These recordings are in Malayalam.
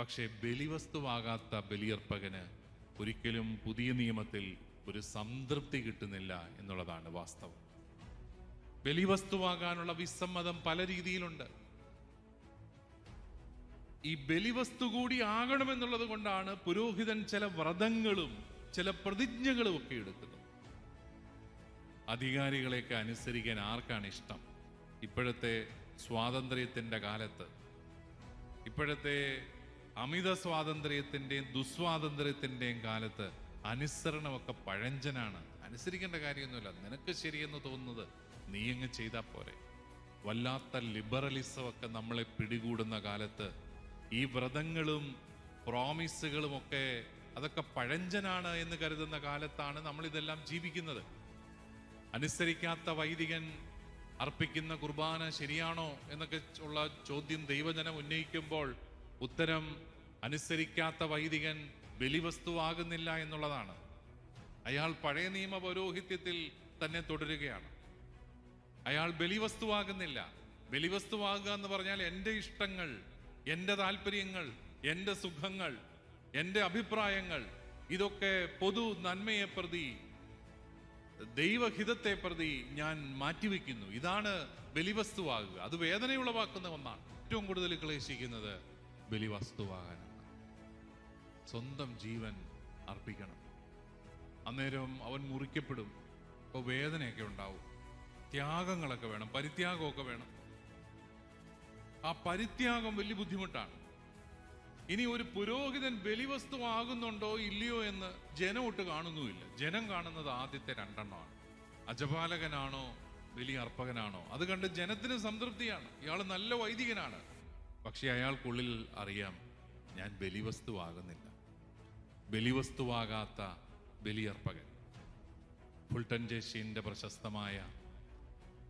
പക്ഷേ ബലിവസ്തുവാകാത്ത ബലിയർപ്പകന് ഒരിക്കലും പുതിയ നിയമത്തിൽ ഒരു സംതൃപ്തി കിട്ടുന്നില്ല എന്നുള്ളതാണ് വാസ്തവം. ബലിവസ്തുവാകാനുള്ള വിസമ്മതം പല രീതിയിലുണ്ട്. ഈ ബലിവസ്തു കൂടി ആകണമെന്നുള്ളത് കൊണ്ടാണ് പുരോഹിതൻ ചില വ്രതങ്ങളും ചില പ്രതിജ്ഞകളും ഒക്കെ എടുക്കുന്നത്. അധികാരികളെയൊക്കെ അനുസരിക്കാൻ ആർക്കാണ് ഇഷ്ടം? ഇപ്പോഴത്തെ സ്വാതന്ത്ര്യത്തിന്റെ കാലത്ത്. ഇപ്പോഴത്തെ അമിത സ്വാതന്ത്ര്യത്തിന്റെയും ദുസ്വാതന്ത്ര്യത്തിന്റെയും കാലത്ത് അനുസരണമൊക്കെ പഴഞ്ചനാണ്. അനുസരിക്കേണ്ട കാര്യമൊന്നുമില്ല. നിനക്ക് ശരിയെന്ന് തോന്നുന്നത് നീ അങ്ങ് ചെയ്താൽ പോരെ. വല്ലാത്ത ലിബറലിസം ഒക്കെ നമ്മളെ പിടികൂടുന്ന കാലത്ത് ഈ വ്രതങ്ങളും പ്രോമിസുകളും ഒക്കെ അതൊക്കെ പഴഞ്ചനാണ് എന്ന് കരുതുന്ന കാലത്താണ് നമ്മൾ ഇതെല്ലാം ജീവിക്കുന്നത്. അനുസരിക്കാത്ത വൈദികൻ അർപ്പിക്കുന്ന കുർബാന ശരിയാണോ എന്നൊക്കെ ഉള്ള ചോദ്യം ദൈവജനം ഉന്നയിക്കുമ്പോൾ ഉത്തരം അനുസരിക്കാത്ത വൈദികൻ ബലിവസ്തുവാകുന്നില്ല എന്നുള്ളതാണ്. അയാൾ പഴയ നിയമ പൗരോഹിത്യത്തിൽ തന്നെ തുടരുകയാണ്. അയാൾ ബലിവസ്തുവാകുന്നില്ല. ബലിവസ്തുവാകുക എന്ന് പറഞ്ഞാൽ എന്റെ ഇഷ്ടങ്ങൾ എന്റെ താല്പര്യങ്ങൾ എന്റെ സുഖങ്ങൾ എന്റെ അഭിപ്രായങ്ങൾ ഇതൊക്കെ പൊതു നന്മയെ പ്രതി ദൈവഹിതത്തെ പ്രതി ഞാൻ മാറ്റിവെക്കുന്നു. ഇതാണ് ബലിവസ്തുവാകുക. അത് വേദനയുളവാക്കുന്ന ഒന്നാണ്. ഏറ്റവും കൂടുതൽ ക്ലേശിക്കുന്നത് ബലിവസ്തുവാകാനാണ്. സ്വന്തം ജീവൻ അർപ്പിക്കണം. അന്നേരം അവൻ മുറിക്കപ്പെടും. ഇപ്പോൾ വേദനയൊക്കെ ഉണ്ടാവും. ത്യാഗങ്ങളൊക്കെ വേണം പരിത്യാഗമൊക്കെ വേണം. ആ പരിത്യാഗം വലിയ ബുദ്ധിമുട്ടാണ്. ഇനി ഒരു പുരോഹിതൻ ബലിവസ്തു ആകുന്നുണ്ടോ ഇല്ലയോ എന്ന് ജനം ഒട്ട് കാണുന്നുമില്ല. ജനം കാണുന്നത് ആദ്യത്തെ രണ്ടെണ്ണമാണ്. അജപാലകനാണോ വലിയ അർപ്പകനാണോ? അത് കണ്ട് ജനത്തിന് സംതൃപ്തിയാണ്. ഇയാൾ നല്ല വൈദികനാണ്. പക്ഷെ അയാൾക്കുള്ളിൽ അറിയാം ഞാൻ ബലിവസ്തുവാകുന്നില്ല. ബലിവസ്തുവാകാത്ത ബലിയർപ്പകൻ. ഫുൾട്ടൻ ജേഷീന്റെ പ്രശസ്തമായ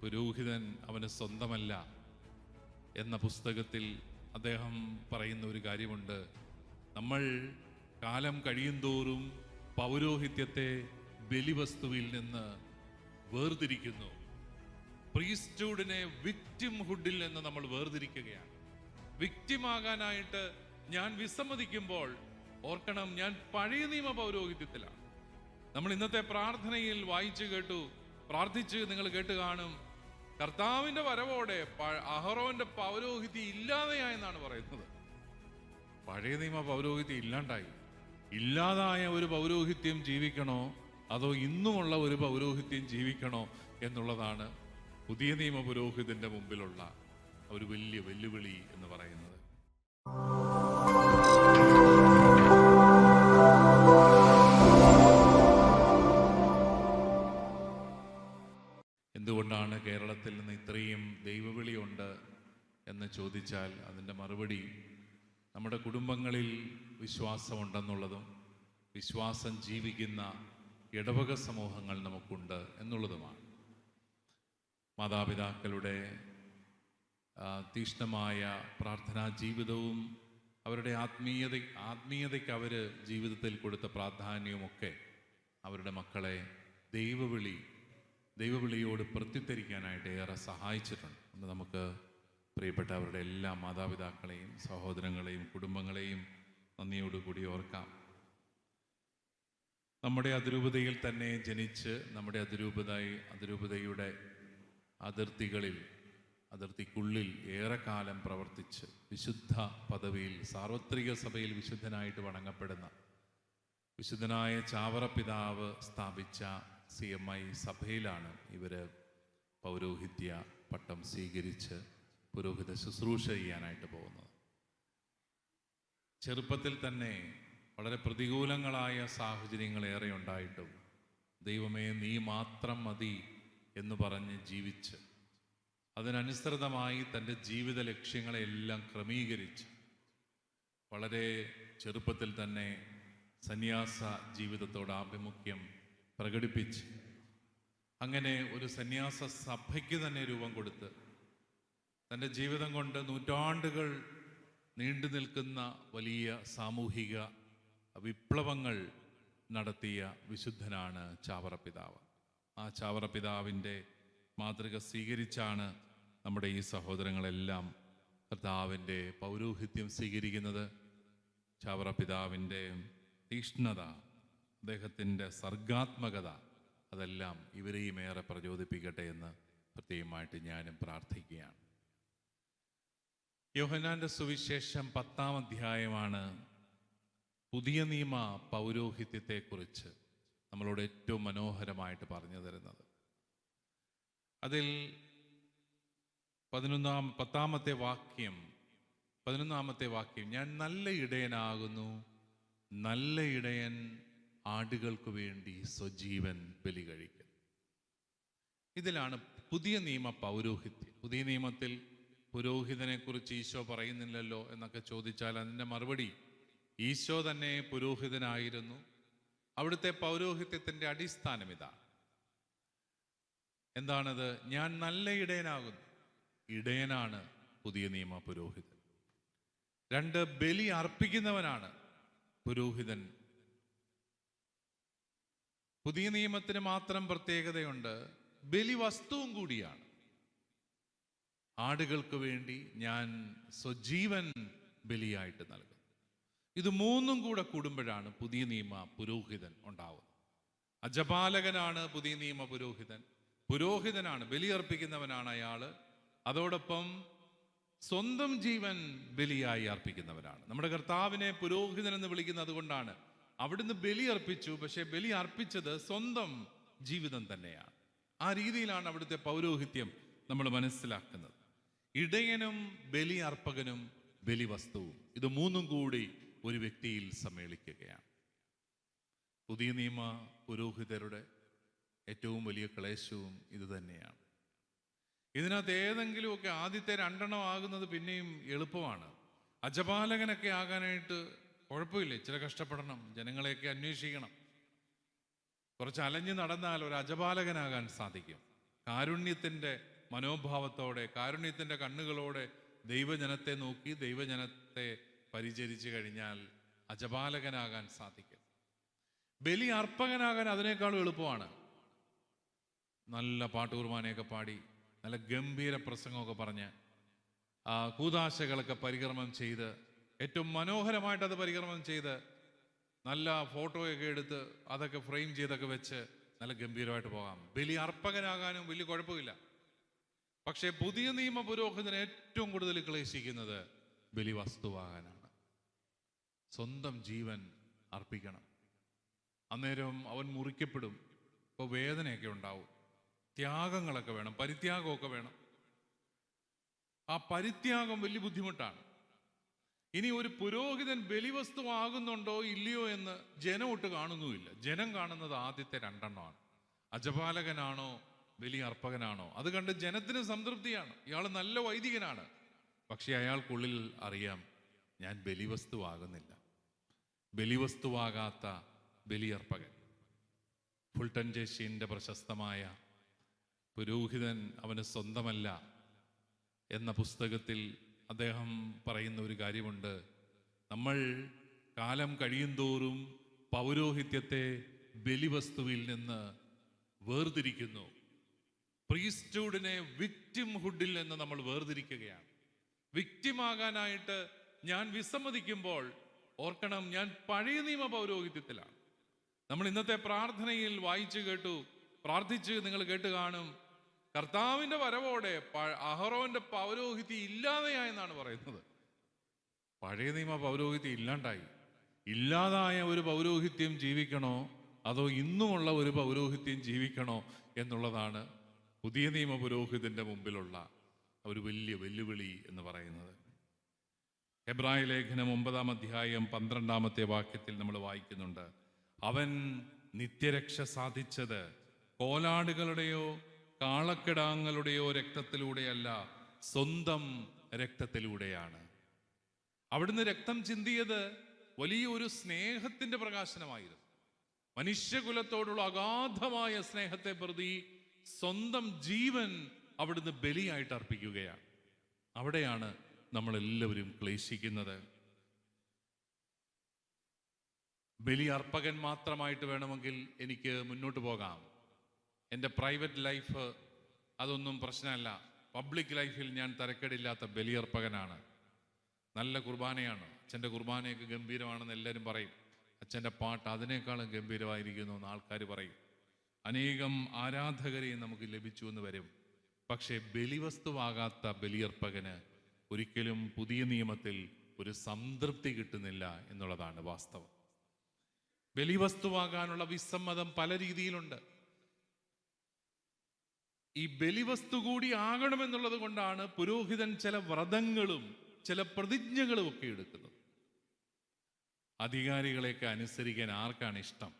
പുരോഹിതൻ അവന് സ്വന്തമല്ല എന്ന പുസ്തകത്തിൽ അദ്ദേഹം പറയുന്ന ഒരു കാര്യമുണ്ട്. നമ്മൾ കാലം കഴിയുന്തോറും പൗരോഹിത്യത്തെ ബലിവസ്തുവിൽ നിന്ന് വേർതിരിക്കുന്നു. പ്രീസ്റ്റൂഡിനെ വിക്റ്റിം ഹുഡിൽ നിന്ന് നമ്മൾ വേർതിരിക്കുകയാണ്. വിക്റ്റിമാകാനായിട്ട് ഞാൻ വിസമ്മതിക്കുമ്പോൾ ഓർക്കണം ഞാൻ പഴയ നിയമ പൗരോഹിത്യത്തിലാണ്. നമ്മൾ ഇന്നത്തെ പ്രാർത്ഥനയിൽ വായിച്ചു കേട്ടു പ്രാർത്ഥിച്ച് നിങ്ങൾ കേട്ട് കാണും കർത്താവിന്റെ വരവോടെ അഹറോന്റെ പൗരോഹിത്യം ഇല്ലാതെയായെന്നാണ് പറയുന്നത്. പഴയ നിയമ പൗരോഹിത്യം ഇല്ലാണ്ടായി. ഇല്ലാതായ ഒരു പൗരോഹിത്യം ജീവിക്കണോ? അതോ ഇന്നുമുള്ള ഒരു പൗരോഹിത്യം ജീവിക്കണോ എന്നുള്ളതാണ് പുതിയ നിയമ പുരോഹിതന്റെ മുമ്പിലുള്ള ഒരു വലിയ വെല്ലുവിളി എന്ന് പറയുന്നത്. ചോദിച്ചാൽ അതിന്റെ മറുപടി നമ്മുടെ കുടുംബങ്ങളിൽ വിശ്വാസമുണ്ടെന്നുള്ളതും വിശ്വാസം ജീവിക്കുന്ന ഇടവക സമൂഹങ്ങൾ നമുക്കുണ്ട് എന്നുള്ളതുമാണ്. മാതാപിതാക്കളുടെ തീക്ഷ്ണമായ പ്രാർത്ഥനാ ജീവിതവും അവരുടെ ആത്മീയത ആത്മീയതയ്ക്ക് അവർ ജീവിതത്തിൽ കൊടുത്ത പ്രാധാന്യവുമൊക്കെ അവരുടെ മക്കളെ ദൈവവിളി ദൈവവിളിയോട് പ്രത്യുത്തരിക്കാനായിട്ട് ഏറെ സഹായിച്ചിട്ടുണ്ട്. എന്ന് നമുക്ക് പ്രിയപ്പെട്ട അവരുടെ എല്ലാ മാതാപിതാക്കളെയും സഹോദരങ്ങളെയും കുടുംബങ്ങളെയും നന്ദിയോടുകൂടി ഓർക്കാം. നമ്മുടെ അതിരൂപതയിൽ തന്നെ ജനിച്ച് നമ്മുടെ അതിരൂപത അതിരൂപതയുടെ അതിർത്തികളിൽ അതിർത്തിക്കുള്ളിൽ ഏറെക്കാലം പ്രവർത്തിച്ച് വിശുദ്ധ പദവിയിൽ സാർവത്രിക സഭയിൽ വിശുദ്ധനായിട്ട് വണങ്ങപ്പെടുന്ന വിശുദ്ധനായ ചാവറ പിതാവ് സ്ഥാപിച്ച സി എം ഐ സഭയിലാണ് ഇവർ പൗരോഹിത്യ പട്ടം സ്വീകരിച്ച് പുരോഹിത ശുശ്രൂഷ ചെയ്യാനായിട്ട് പോകുന്നത്. ചെറുപ്പത്തിൽ തന്നെ വളരെ പ്രതികൂലങ്ങളായ സാഹചര്യങ്ങൾ ഏറെ ഉണ്ടായിട്ടും ദൈവമേ നീ മാത്രം മതി എന്ന് പറഞ്ഞ് ജീവിച്ച് അതിനനുസൃതമായി തന്റെ ജീവിത ലക്ഷ്യങ്ങളെല്ലാം ക്രമീകരിച്ച് വളരെ ചെറുപ്പത്തിൽ തന്നെ സന്യാസ ജീവിതത്തോട് ആഭിമുഖ്യം പ്രകടിപ്പിച്ച് അങ്ങനെ ഒരു സന്യാസ സഭയ്ക്ക് തന്നെ രൂപം കൊടുത്ത് തന്റെ ജീവിതം കൊണ്ട് നൂറ്റാണ്ടുകൾ നീണ്ടു നിൽക്കുന്ന വലിയ സാമൂഹിക വിപ്ലവങ്ങൾ നടത്തിയ വിശുദ്ധനാണ് ചാവറ പിതാവ് ആ ചാവറ പിതാവിന്റെ മാതൃക സ്വീകരിച്ചാണ് നമ്മുടെ ഈ സഹോദരങ്ങളെല്ലാം കർത്താവിന്റെ പൗരോഹിത്യം സ്വീകരിക്കുന്നത്. ചാവറ പിതാവിന്റെ തീഷ്ണത അദ്ദേഹത്തിന്റെ സർഗാത്മകത അതെല്ലാം ഇവരെയും ഏറെ പ്രചോദിപ്പിക്കട്ടെ എന്ന് പ്രത്യേകമായിട്ട് ഞാനും പ്രാർത്ഥിക്കുകയാണ്. യോഹനാന്റെ സുവിശേഷം പത്താം അധ്യായമാണ് പുതിയ നിയമ പൗരോഹിത്യത്തെക്കുറിച്ച് നമ്മളോട് ഏറ്റവും മനോഹരമായിട്ട് പറഞ്ഞു തരുന്നത്. അതിൽ പതിനൊന്നാം പത്താമത്തെ വാക്യം പതിനൊന്നാമത്തെ വാക്യം ഞാൻ നല്ല ഇടയനാകുന്നു നല്ല ഇടയൻ ആടുകൾക്ക് വേണ്ടി സ്വജീവൻ ബലി കഴിക്കുന്നു. ഇതിലാണ് പുതിയ നിയമ പൗരോഹിത്യം. പുതിയ നിയമത്തിൽ പുരോഹിതനെ കുറിച്ച് ഈശോ പറയുന്നില്ലല്ലോ എന്നൊക്കെ ചോദിച്ചാൽ അതിന്റെ മറുപടി ഈശോ തന്നെ പുരോഹിതനായിരുന്നു. അവിടുത്തെ പൗരോഹിത്യത്തിന്റെ അടിസ്ഥാനം ഇതാണ് എന്താണത്? ഞാൻ നല്ല ഇടയനാകുന്നു. ഇടയനാണ് പുതിയ നിയമ പുരോഹിതൻ. രണ്ട് ബലി അർപ്പിക്കുന്നവനാണ് പുരോഹിതൻ. പുതിയ നിയമത്തിന് മാത്രം പ്രത്യേകതയുണ്ട് ബലി വസ്തുവും കൂടിയാണ്. ആടുകൾക്ക് വേണ്ടി ഞാൻ സ്വജീവൻ ബലിയായിട്ട് നൽകും ഇത് മൂന്നും കൂടെ കൂടുമ്പോഴാണ് പുതിയ നിയമ പുരോഹിതൻ ഉണ്ടാവുന്നത്. അജപാലകനാണ് പുതിയ നിയമ പുരോഹിതൻ. പുരോഹിതനാണ് ബലിയർപ്പിക്കുന്നവനാണ് അയാൾ അതോടൊപ്പം സ്വന്തം ജീവൻ ബലിയായി അർപ്പിക്കുന്നവരാണ്. നമ്മുടെ കർത്താവിനെ പുരോഹിതൻ എന്ന് വിളിക്കുന്നത് അതുകൊണ്ടാണ്. അവിടുന്ന് ബലി അർപ്പിച്ചു പക്ഷെ ബലി അർപ്പിച്ചത് സ്വന്തം ജീവിതം തന്നെയാണ്. ആ രീതിയിലാണ് അവിടുത്തെ പൗരോഹിത്യം നമ്മൾ മനസ്സിലാക്കുന്നത്. ഇടയനും ബലി അർപ്പകനും ബലി വസ്തുവും ഇത് മൂന്നും കൂടി ഒരു വ്യക്തിയിൽ സമ്മേളിക്കുകയാണ്. പുതിയ നിയമ പുരോഹിതരുടെ ഏറ്റവും വലിയ ക്ലേശവും ഇത് തന്നെയാണ്. ഇതിനകത്ത് ഏതെങ്കിലുമൊക്കെ ആദ്യത്തെ രണ്ടെണ്ണം ആകുന്നത് പിന്നെയും എളുപ്പമാണ്. അജപാലകനൊക്കെ ആകാനായിട്ട് കുഴപ്പമില്ല. ഇച്ചിരി കഷ്ടപ്പെടണം. ജനങ്ങളെയൊക്കെ അന്വേഷിക്കണം. കുറച്ച് അലഞ്ഞു നടന്നാൽ ഒരു അജപാലകനാകാൻ സാധിക്കും. കാരുണ്യത്തിന്റെ മനോഭാവത്തോടെ കാരുണ്യത്തിന്റെ കണ്ണുകളോടെ ദൈവജനത്തെ നോക്കി ദൈവജനത്തെ പരിചരിച്ചു കഴിഞ്ഞാൽ അജപാലകനാകാൻ സാധിക്കും. ബലി അർപ്പകനാകാൻ അതിനേക്കാൾ എളുപ്പമാണ്. നല്ല പാട്ടുകുർബാനയൊക്കെ പാടി നല്ല ഗംഭീര പ്രസംഗമൊക്കെ പറഞ്ഞ് കൂതാശകളൊക്കെ പരിക്രമം ചെയ്ത് ഏറ്റവും മനോഹരമായിട്ട് അത് പരിക്രമം ചെയ്ത് നല്ല ഫോട്ടോയൊക്കെ എടുത്ത് അതൊക്കെ ഫ്രെയിം ചെയ്തൊക്കെ വെച്ച് നല്ല ഗംഭീരമായിട്ട് പോകാം. ബലി അർപ്പകനാകാനും വലിയ കുഴപ്പമില്ല. പക്ഷേ പുതിയ നിയമ പുരോഹിതന് ഏറ്റവും കൂടുതൽ ക്ലേശിക്കുന്നത് ബലി വസ്തുവാകാനാണ് സ്വന്തം ജീവൻ അർപ്പിക്കണം. അന്നേരം അവൻ മുറിക്കപ്പെടും. ഇപ്പോൾ വേദനയൊക്കെ ഉണ്ടാവും. ത്യാഗങ്ങളൊക്കെ വേണം പരിത്യാഗമൊക്കെ വേണം. ആ പരിത്യാഗം വലിയ ബുദ്ധിമുട്ടാണ്. ഇനി ഒരു പുരോഹിതൻ ബലിവസ്തു ആകുന്നുണ്ടോ ഇല്ലയോ എന്ന് ജനം ഒട്ട് കാണുന്നുമില്ല. ജനം കാണുന്നത് ആദ്യത്തെ രണ്ടെണ്ണമാണ്. അജപാലകനാണോ ബലി അർപ്പകനാണോ? അത് കണ്ട് ജനത്തിന് സംതൃപ്തിയാണ്. ഇയാൾ നല്ല വൈദികനാണ്. പക്ഷെ അയാൾക്കുള്ളിൽ അറിയാം ഞാൻ ബലിവസ്തുവാകുന്നില്ല. ബലിവസ്തുവാകാത്ത ബലിയർപ്പകൻ. ഫുൾട്ടൻ ജേഷീന്റെ പ്രശസ്തമായ പുരോഹിതൻ അവന് സ്വന്തമല്ല എന്ന പുസ്തകത്തിൽ അദ്ദേഹം പറയുന്ന ഒരു കാര്യമുണ്ട്. നമ്മൾ കാലം കഴിയുന്തോറും പൗരോഹിത്യത്തെ ബലിവസ്തുവിൽ നിന്ന് വേർതിരിക്കുന്നു. പ്രീസ്റ്റൂഡിനെ വിക്ടിം ഹുഡിൽ നിന്ന് നമ്മൾ വേർതിരിക്കുകയാണ്. വിക്റ്റിമാകാനായിട്ട് ഞാൻ വിസമ്മതിക്കുമ്പോൾ ഓർക്കണം ഞാൻ പഴയ നിയമ പൗരോഹിത്യത്തിലാണ്. നമ്മൾ ഇന്നത്തെ പ്രാർത്ഥനയിൽ വായിച്ചു കേട്ടു പ്രാർത്ഥിച്ച് നിങ്ങൾ കേട്ട് കാണും കർത്താവിന്റെ വരവോടെ അഹറോന്റെ പൗരോഹിത്യം ഇല്ലാതെയായെന്നാണ് പറയുന്നത്. പഴയ നിയമ പൗരോഹിത്യം ഇല്ലാണ്ടായി. ഇല്ലാതായ ഒരു പൗരോഹിത്യം ജീവിക്കണോ? അതോ ഇന്നുമുള്ള ഒരു പൗരോഹിത്യം ജീവിക്കണോ? എന്നുള്ളതാണ് പുതിയ നിയമ പുരോഹിതന്റെ മുമ്പിലുള്ള ഒരു വലിയ വെല്ലുവിളി എന്ന് പറയുന്നത്. എബ്രായ ലേഖനം ഒമ്പതാം അധ്യായം പന്ത്രണ്ടാമത്തെ വാക്യത്തിൽ നമ്മൾ വായിക്കുന്നുണ്ട് അവൻ നിത്യരക്ഷ സാധിച്ചത് കോലാടുകളുടെയോ കാളക്കിടാങ്ങളുടെയോ രക്തത്തിലൂടെയല്ല സ്വന്തം രക്തത്തിലൂടെയാണ്. അവിടുന്ന് രക്തം ചിന്തിയത് വലിയൊരു സ്നേഹത്തിന്റെ പ്രകാശനമായിരുന്നു. മനുഷ്യകുലത്തോടുള്ള അഗാധമായ സ്നേഹത്തെ പ്രതി സ്വന്തം ജീവൻ അവിടുന്ന് ബലിയായിട്ട് അർപ്പിക്കുകയാണ്. അവിടെയാണ് നമ്മളെല്ലാവരും ക്ലേശിക്കുന്നത്. ബലി അർപ്പകൻ മാത്രമായിട്ട് വേണമെങ്കിൽ എനിക്ക് മുന്നോട്ട് പോകാം. എന്റെ പ്രൈവറ്റ് ലൈഫ് അതൊന്നും പ്രശ്നമല്ല. പബ്ലിക് ലൈഫിൽ ഞാൻ തരക്കേടില്ലാത്ത ബലിയർപ്പകനാണ്. നല്ല കുർബാനയാണ്. അച്ഛന്റെ കുർബാനയൊക്കെ ഗംഭീരമാണെന്ന് എല്ലാവരും പറയും. അച്ഛന്റെ പാട്ട് അതിനേക്കാളും ഗംഭീരമായിരിക്കുന്നു എന്ന് ആൾക്കാർ പറയും. അനേകം ആരാധകരെ നമുക്ക് ലഭിച്ചു എന്ന് വരും. പക്ഷേ ബലിവസ്തുവാകാത്ത ബലിയർപ്പകന് ഒരിക്കലും പുതിയ നിയമത്തിൽ ഒരു സംതൃപ്തി കിട്ടുന്നില്ല എന്നുള്ളതാണ് വാസ്തവം. ബലിവസ്തുവാകാനുള്ള വിസമ്മതം പല രീതിയിലുണ്ട്. ഈ ബലിവസ്തു കൂടി ആകണമെന്നുള്ളത് കൊണ്ടാണ് പുരോഹിതൻ ചില വ്രതങ്ങളും ചില പ്രതിജ്ഞകളും ഒക്കെ എടുക്കുന്നത്. അധികാരികളെയൊക്കെ അനുസരിക്കാൻ ആർക്കാണ് ഇഷ്ടം?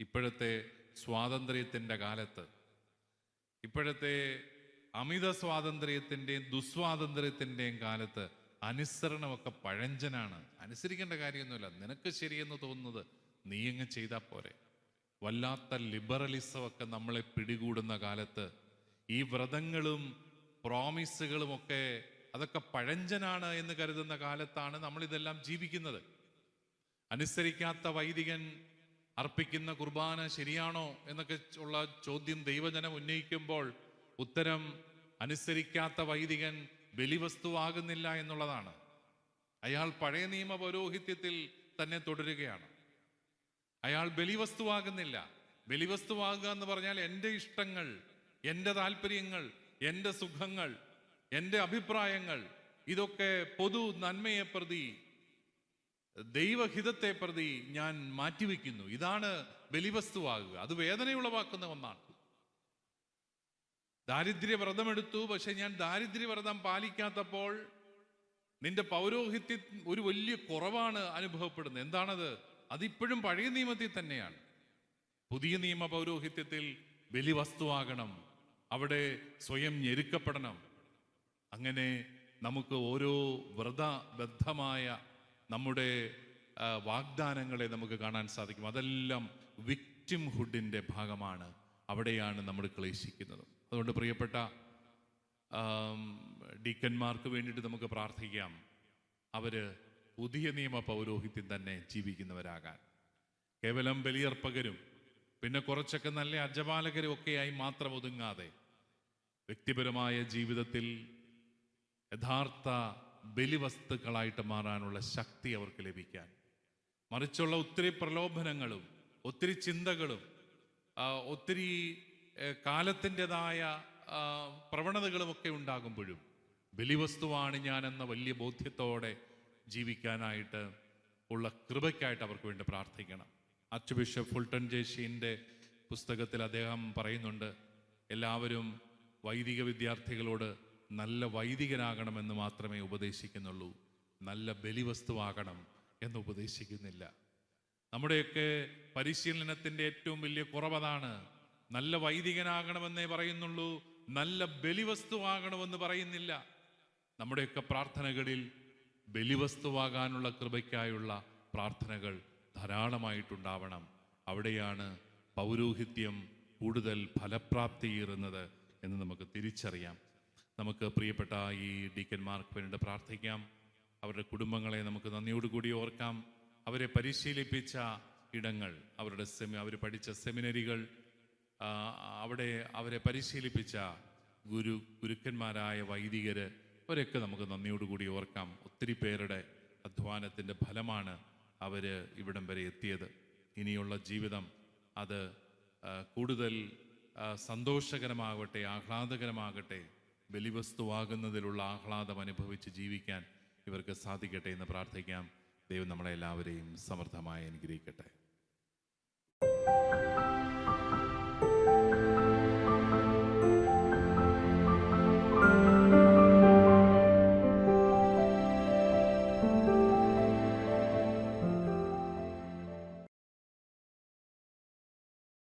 ഇപ്പോഴത്തെ സ്വാതന്ത്ര്യത്തിന്റെ കാലത്ത്. ഇപ്പോഴത്തെ അമിത സ്വാതന്ത്ര്യത്തിന്റെയും ദുസ്വാതന്ത്ര്യത്തിന്റെയും കാലത്ത് അനുസരണമൊക്കെ പഴഞ്ചനാണ്. അനുസരിക്കേണ്ട കാര്യമൊന്നുമില്ല. നിനക്ക് ശരിയെന്ന് തോന്നുന്നത് നീ അങ്ങ് ചെയ്താൽ പോരെ. വല്ലാത്ത ലിബറലിസമൊക്കെ നമ്മളെ പിടികൂടുന്ന കാലത്ത് ഈ വ്രതങ്ങളും പ്രോമിസുകളും ഒക്കെ അതൊക്കെ പഴഞ്ചനാണ് എന്ന് കരുതുന്ന കാലത്താണ് നമ്മളിതെല്ലാം ജീവിക്കുന്നത്. അനുസരിക്കാത്ത വൈദികൻ അർപ്പിക്കുന്ന കുർബാന ശരിയാണോ എന്നൊക്കെ ഉള്ള ചോദ്യം ദൈവജനം ഉന്നയിക്കുമ്പോൾ ഉത്തരം അനുസരിക്കാത്ത വൈദികൻ ബലിവസ്തുവാകുന്നില്ല എന്നുള്ളതാണ്. അയാൾ പഴയ നിയമ പൗരോഹിത്യത്തിൽ തന്നെ തുടരുകയാണ്. അയാൾ ബലിവസ്തുവാകുന്നില്ല. ബലിവസ്തുവാകുക എന്ന് പറഞ്ഞാൽ എന്റെ ഇഷ്ടങ്ങൾ എന്റെ താല്പര്യങ്ങൾ എന്റെ സുഖങ്ങൾ എന്റെ അഭിപ്രായങ്ങൾ ഇതൊക്കെ പൊതു നന്മയെ പ്രതി ദൈവഹിതത്തെ പ്രതി ഞാൻ മാറ്റിവെക്കുന്നു. ഇതാണ് ബലിവസ്തുവാകുക. അത് വേദനയുളവാക്കുന്ന ഒന്നാണ്. ദാരിദ്ര്യ വ്രതമെടുത്തു പക്ഷെ ഞാൻ ദാരിദ്ര്യ വ്രതം പാലിക്കാത്തപ്പോൾ നിന്റെ പൗരോഹിത്യ ഒരു വലിയ കുറവാണ് അനുഭവപ്പെടുന്നത്. എന്താണത്? അതിപ്പോഴും പഴയ നിയമത്തിൽ തന്നെയാണ്. പുതിയ നിയമ പൗരോഹിത്യത്തിൽ ബലിവസ്തുവാകണം. അവിടെ സ്വയം ഞെരുക്കപ്പെടണം. അങ്ങനെ നമുക്ക് ഓരോ വ്രതബദ്ധമായ നമ്മുടെ വാഗ്ദാനങ്ങളെ നമുക്ക് കാണാൻ സാധിക്കും. അതെല്ലാം വിക്റ്റിം ഹുഡിന്റെ ഭാഗമാണ്. അവിടെയാണ് നമ്മൾ ക്ലേശിക്കുന്നത്. അതുകൊണ്ട് പ്രിയപ്പെട്ട ഡീക്കന്മാർക്ക് വേണ്ടിയിട്ട് നമുക്ക് പ്രാർത്ഥിക്കാം. അവർ പുതിയ നിയമ പൗരോഹിത്യം തന്നെ ജീവിക്കുന്നവരാകാൻ. കേവലം ബലിയർപ്പകരും പിന്നെ കുറച്ചൊക്കെ നല്ല അജപാലകരും ഒക്കെയായി മാത്രം ഒതുങ്ങാതെ വ്യക്തിപരമായ ജീവിതത്തിൽ യഥാർത്ഥ ബലിവസ്തുക്കളായിട്ട് മാറാനുള്ള ശക്തി അവർക്ക് ലഭിക്കാൻ. മറിച്ചുള്ള ഒത്തിരി പ്രലോഭനങ്ങളും ഒത്തിരി ചിന്തകളും ഒത്തിരി കാലത്തിന്റെതായ പ്രവണതകളുമൊക്കെ ഉണ്ടാകുമ്പോഴും ബലിവസ്തുവാണ് ഞാൻ എന്ന വലിയ ബോധ്യത്തോടെ ജീവിക്കാനായിട്ട് ഉള്ള കൃപയ്ക്കായിട്ട് അവർക്ക് വേണ്ടി പ്രാർത്ഥിക്കണം. ആർച്ച് ബിഷപ്പ് ഫുൾട്ടൺ ജേഷീന്റെ പുസ്തകത്തിൽ അദ്ദേഹം പറയുന്നുണ്ട് എല്ലാവരും വൈദിക വിദ്യാർത്ഥികളോട് നല്ല വൈദികനാകണമെന്ന് മാത്രമേ ഉപദേശിക്കുന്നുള്ളൂ. നല്ല ബലിവസ്തുവാകണം എന്ന് ഉപദേശിക്കുന്നില്ല. നമ്മുടെയൊക്കെ പരിശീലനത്തിന്റെ ഏറ്റവും വലിയ കുറവതാണ്. നല്ല വൈദികനാകണമെന്നേ പറയുന്നുള്ളൂ നല്ല ബലിവസ്തുവാകണമെന്ന് പറയുന്നില്ല. നമ്മുടെയൊക്കെ പ്രാർത്ഥനകളിൽ ബലിവസ്തുവാകാനുള്ള കൃപയ്ക്കായുള്ള പ്രാർത്ഥനകൾ ധാരാളമായിട്ടുണ്ടാവണം. അവിടെയാണ് പൗരോഹിത്യം കൂടുതൽ ഫലപ്രാപ്തിയേറുന്നത് എന്ന് നമുക്ക് തിരിച്ചറിയാം. നമുക്ക് പ്രിയപ്പെട്ട ഈ ഡീക്കന്മാർക്ക് വേണ്ടി പ്രാർത്ഥിക്കാം. അവരുടെ കുടുംബങ്ങളെ നമുക്ക് നന്ദിയോടുകൂടി ഓർക്കാം. അവരെ പരിശീലിപ്പിച്ച ഇടങ്ങൾ അവരുടെ സെമി അവർ പഠിച്ച സെമിനറികൾ അവിടെ അവരെ പരിശീലിപ്പിച്ച ഗുരു ഗുരുക്കന്മാരായ വൈദികർ അവരെയൊക്കെ നമുക്ക് നന്ദിയോടുകൂടി ഓർക്കാം. ഒത്തിരി പേരുടെ അധ്വാനത്തിന്റെ ഫലമാണ് അവർ ഇവിടം വരെ എത്തിയത്. ഇനിയുള്ള ജീവിതം അത് കൂടുതൽ സന്തോഷകരമാകട്ടെ ആഹ്ലാദകരമാകട്ടെ ബലിവസ്തുവാകുന്നതിലുള്ള ആഹ്ലാദം അനുഭവിച്ച് ജീവിക്കാൻ ഇവർക്ക് സാധിക്കട്ടെ എന്ന് പ്രാർത്ഥിക്കാം. ദൈവം നമ്മളെല്ലാവരെയും സമൃദ്ധമായി അനുഗ്രഹിക്കട്ടെ.